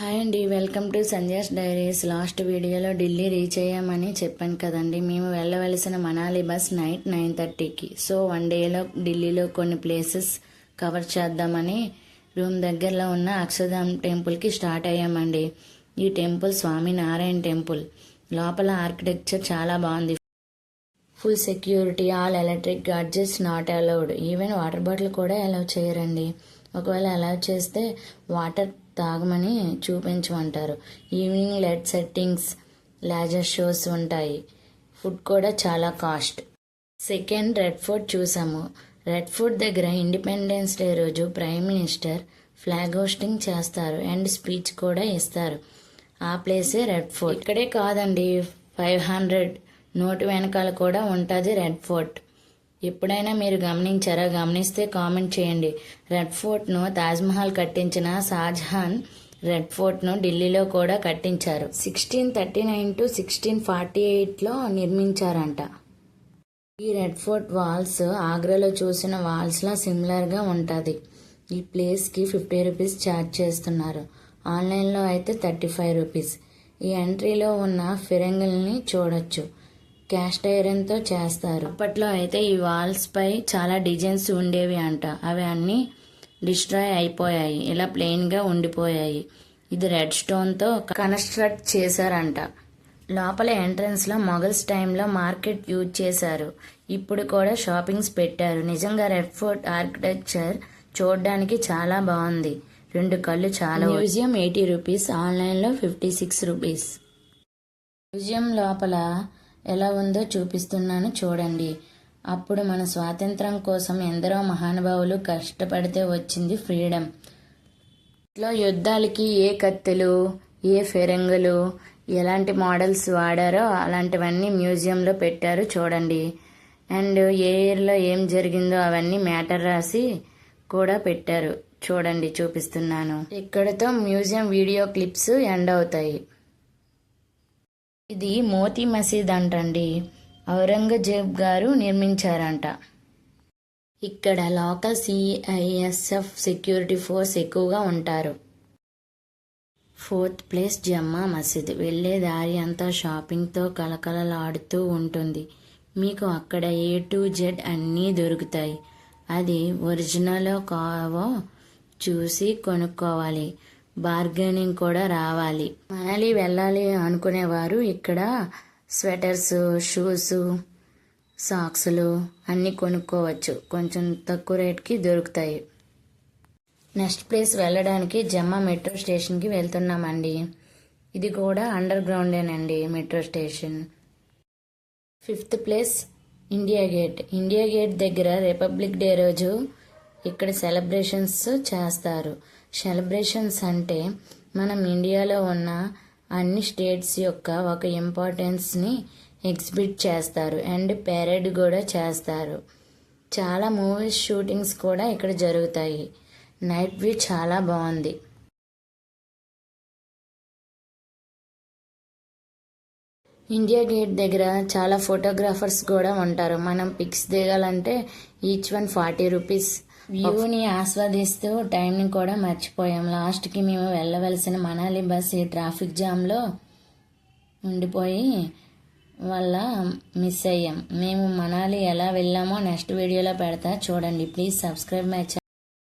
Hi అండి welcome to Sandhya's diaries. Last వీడియోలో Delhi reach అయ్యామని చెప్పాను కదండి. మేము వెళ్ళవలసిన మనాలి బస్ నైట్ నైన్ థర్టీకి. సో వన్ డేలో ఢిల్లీలో కొన్ని ప్లేసెస్ కవర్ చేద్దామని రూమ్ దగ్గరలో ఉన్న అక్షధామ్ టెంపుల్కి స్టార్ట్ అయ్యామండి. ఈ టెంపుల్ స్వామినారాయణ టెంపుల్. లోపల ఆర్కిటెక్చర్ చాలా బాగుంది. Full security all electric gadgets not allowed. Even water bottle కూడా అలౌ చేయరండి. ఒకవేళ అలౌ చేస్తే వాటర్ తాగమని చూపించమంటారు. Evening light settings laser shows ఉంటాయి. ఫుడ్ కూడా చాలా కాస్ట్ సెకండ్ రెడ్ ఫోర్ట్ చూసాము. రెడ్ ఫోర్ట్ దగ్గర ఇండిపెండెన్స్ డే రోజు ప్రైమ్ మినిస్టర్ ఫ్లాగ్ హోస్టింగ్ చేస్తారు. అండ్ స్పీచ్ కూడా ఇస్తారు. ఆ ప్లేసే రెడ్ ఫోర్ట్ ఇక్కడే కాదండి ఫైవ్ హండ్రెడ్ నోటు వెనకాల కూడా ఉంటుంది రెడ్ ఫోర్ట్ ఎప్పుడైనా మీరు గమనించారా? గమనిస్తే కామెంట్ చేయండి. రెడ్ ఫోర్ట్ను తాజ్మహల్ కట్టించిన షాజహాన్ రెడ్ ఫోర్ట్ను ఢిల్లీలో కూడా కట్టించారు. Sixteen thirty nine to sixteen forty ఎయిట్లో నిర్మించారంట. ఈ రెడ్ ఫోర్ట్ వాల్స్ ఆగ్రాలో చూసిన వాల్స్లా సిమిలర్గా ఉంటుంది. ఈ ప్లేస్కి ఫిఫ్టీ రూపీస్ ఛార్జ్ చేస్తున్నారు. ఆన్లైన్లో అయితే థర్టీ ఫైవ్ రూపీస్. ఈ ఎంట్రీలో ఉన్న ఫిరంగుల్ని చూడొచ్చు. క్యాస్ట్ ఐరన్తో చేస్తారు. అప్పట్లో అయితే ఈ వాల్స్ పై చాలా డిజైన్స్ ఉండేవి అంట. అవి అన్నీ డిస్ట్రాయ్ అయిపోయాయి. ఇలా ప్లెయిన్గా ఉండిపోయాయి. ఇది రెడ్ స్టోన్తో కన్స్ట్రక్ట్ చేశారంట. లోపల ఎంట్రన్స్లో మొఘల్స్ టైంలో మార్కెట్ యూజ్ చేశారు. ఇప్పుడు కూడా షాపింగ్స్ పెట్టారు. నిజంగా రెడ్ ఫోర్ట్ ఆర్కిటెక్చర్ చూడడానికి చాలా బాగుంది. రెండు కళ్ళు చాలా మ్యూజియం ఎయిటీ రూపీస్ ఆన్లైన్లో ఫిఫ్టీ సిక్స్ రూపీస్. మ్యూజియం లోపల ఎలా ఉందో చూపిస్తున్నాను చూడండి. అప్పుడు మన స్వాతంత్రం కోసం ఎందరో మహానుభావులు కష్టపడితే వచ్చింది ఫ్రీడమ్. ఇట్లా యుద్ధాలకి ఏ కత్తెలు ఏ ఫెరంగులు ఎలాంటి మోడల్స్ వాడారో అలాంటివన్నీ మ్యూజియంలో పెట్టారు చూడండి. అండ్ ఏ ఇయర్లో ఏం జరిగిందో అవన్నీ మ్యాటర్ రాసి కూడా పెట్టారు చూడండి చూపిస్తున్నాను. ఇక్కడతో మ్యూజియం వీడియో క్లిప్స్ ఎండ్ అవుతాయి. ఇది మోతీ మసీద్ అంటండి. ఔరంగజేబ్ గారు నిర్మించారంట. ఇక్కడ లోకల్ సిఐఎస్ఎఫ్ సెక్యూరిటీ ఫోర్స్ ఎక్కువగా ఉంటారు. ఫోర్త్ ప్లేస్ జమ్మా మసీద్. వెళ్ళే దారి అంతా షాపింగ్తో కలకలలాడుతూ ఉంటుంది. మీకు అక్కడ ఏ టు జెడ్ అన్నీ దొరుకుతాయి. అది ఒరిజినల్ కావో చూసి కొనుక్కోవాలి. బార్గెనింగ్ కూడా రావాలి. మనాలి వెళ్ళాలి అనుకునేవారు ఇక్కడ స్వెటర్స్ షూస్ సాక్స్లు అన్నీ కొనుక్కోవచ్చు. కొంచెం తక్కువ రేట్కి దొరుకుతాయి. నెక్స్ట్ ప్లేస్ వెళ్ళడానికి జమ్మా మెట్రో స్టేషన్కి వెళ్తున్నామండి. ఇది కూడా under గ్రౌండేనండి metro station. Fifth place India Gate. India Gate దగ్గర రిపబ్లిక్ డే రోజు ఇక్కడ సెలబ్రేషన్స్ చేస్తారు. సెలబ్రేషన్స్ అంటే మనం ఇండియాలో ఉన్న అన్ని స్టేట్స్ యొక్క ఒక ఇంపార్టెన్స్ని ఎగ్జిబిట్ చేస్తారు అండ్ పెరేడ్ కూడా చేస్తారు. చాలా మూవీస్ షూటింగ్స్ కూడా ఇక్కడ జరుగుతాయి. నైట్ వ్యూ చాలా బాగుంది. ఇండియా గేట్ దగ్గర చాలా ఫోటోగ్రాఫర్స్ కూడా ఉంటారు. మనం పిక్స్ దిగాలంటే ఈచ్ వన్ ఫార్టీ రూపీస్ వ్యూని ఆస్వాదిస్తూ టైంని కూడా మర్చిపోయాం. లాస్ట్కి మేము వెళ్ళవలసిన మనాలి బస్ ఈ ట్రాఫిక్ జామ్లో ఉండిపోయి వల్ల మిస్ అయ్యాం. మేము మనాలి ఎలా వెళ్ళామో నెక్స్ట్ వీడియోలో పెడతా. చూడండి ప్లీజ్ సబ్స్క్రైబ్ మై ఛానల్